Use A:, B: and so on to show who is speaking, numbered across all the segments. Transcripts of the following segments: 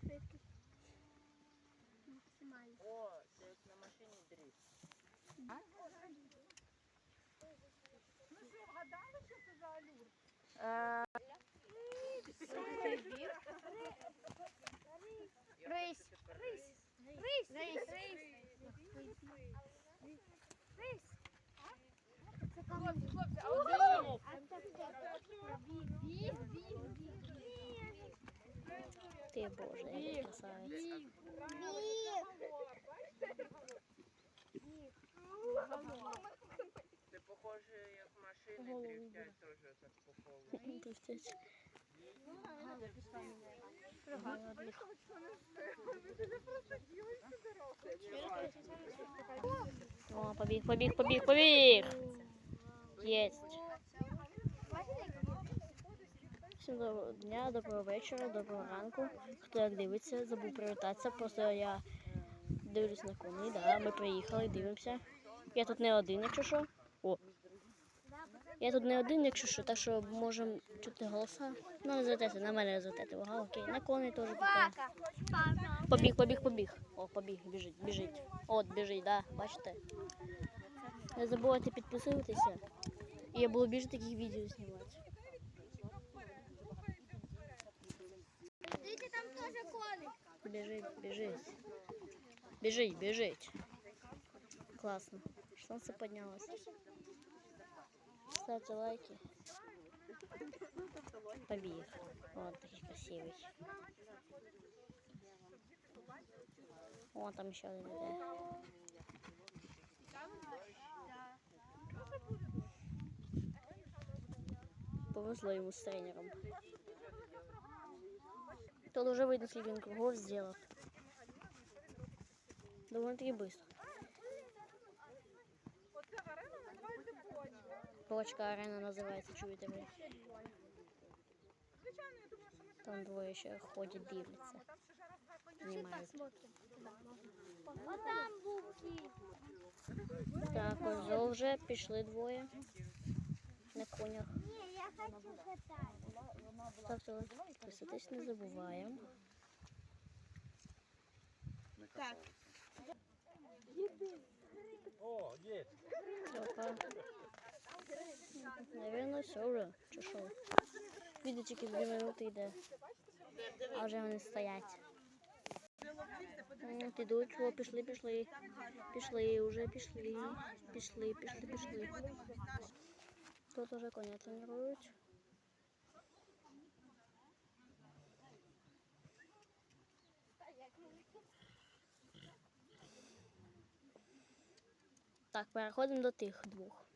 A: швидкість. Максимально.
B: О, це як на машині дріфт.
A: Рись. Рись. Рись. Рысь. Рись.
C: Ти боже, який красавець.
B: Це похоже, як машини дрифтять теж так по колу.
C: О, побіг, побіг, побіг, побіг. Всім доброго дня, доброго вечора, доброго ранку. Хто як дивиться, забув привітатися. Просто я дивлюсь на коні, да, ми приїхали, дивимося. Я тут не один, якщо що. О. Я тут не один, якщо що, так що можемо чути голоса. Ну, не звертайте, на мене не звертайте. Ага, окей. На коней теж пока. Побіг, побіг, побіг. О, побіг, біжить, біжить. От, біжить, да, бачите? Не забувайте підписуватися. Я буду більше таких відео знімати.
A: коник.
C: Біжить, біжить. Біжить, біжить. Класно. Сонце піднялося. Ставте лайки. Побіг. Вот такий красивий. О, там ще один іде. Повезло йому з тренером. Тут уже видно, скільки він кругов зробив. Довольно таки быстро.
D: оце арена називається бочка.
C: Бочка арена називається, чуєте ви?
D: Звичайно, я думаю, що ми
C: Там двоє ще ходять, дивляться,
D: там ще зараз два коні.
A: Всі так
C: знімають.
A: смотрим. А там був кіт.
C: Так, ось вже пішли двоє на конях.
A: Ні, я хочу катати.
C: Ставте лайк, підписуйтесь, не забуваємо.
D: Так.
E: О, є.
C: Опа. Наверно, все вже. Чи що? Відео тільки дві минути йде. А вже вони стоять. М, Підуть, о, пішли, пішли. Пішли, вже пішли. Пішли, пішли, пішли. Тут уже коня тренують. Так, переходимо до тих двох.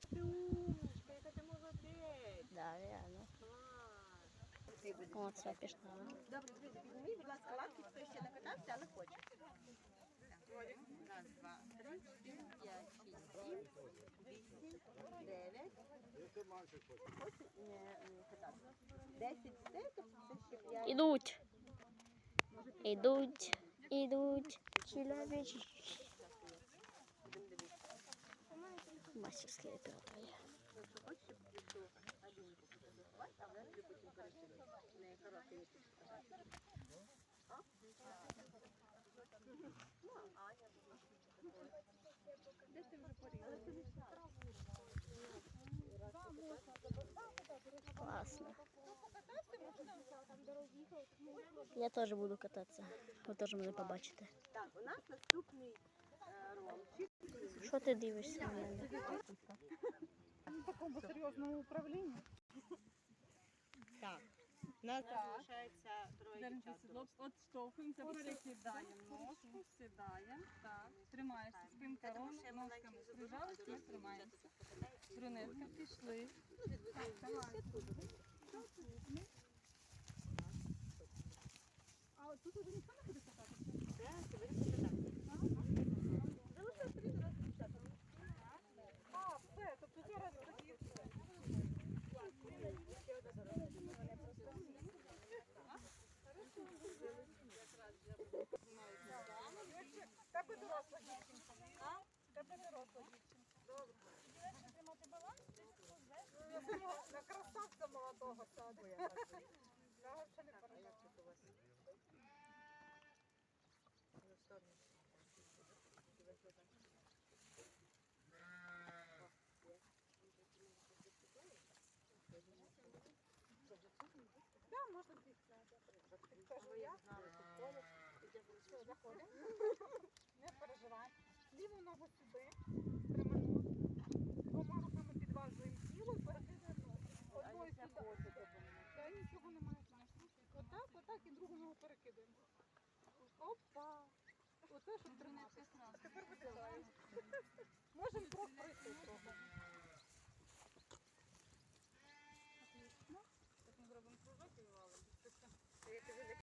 C: Да, реально. О, це пішла.
F: Добре, друзі, підніміть, будь ласка, лапки, хто ще не катався, але хоче. Раз, два, три, чотири, п'ять, шість, сім, вісім, дев'ять. Не, не. Десять все, тобто це ще п'ять.
C: Ідуть. Ідуть, ідуть. Чоловічі.
F: Вже порізала?
C: Класно. Я теж буду кататися. Ви теж мене побачите.
F: Так, у нас наступний.
C: Що ти дивишся на мене?
D: Такому серйозному управлінню.
F: Так. У нас залишається троє дівчат.
D: сідло, от штовхуємося, перекидаємо ножку, сідаємо, так, тримаєшся, спинка ровно, ножками прижалися і тримаємося. Брюнетка, пішли. Так, давай. доросла дівчинка. А? Тебе дівчинка. Добре. Тримати баланс, ти. На красавця молодого саду я бачу. Я взагалі не переживаю.
E: Да, можно пить. Підкажу я. Заходимо. Ліву ногу сюди, прямину. Двома руками підважуємо тіло і перекидаємо. Одною сюди. Та нічого немає, знаєш. Отак, отак і другу ногу перекидаємо. Опа. Оце, щоб тримати. А тепер видихаємо. Можемо крок пройти трохи.
D: Так ми зробимо кружок і валимо.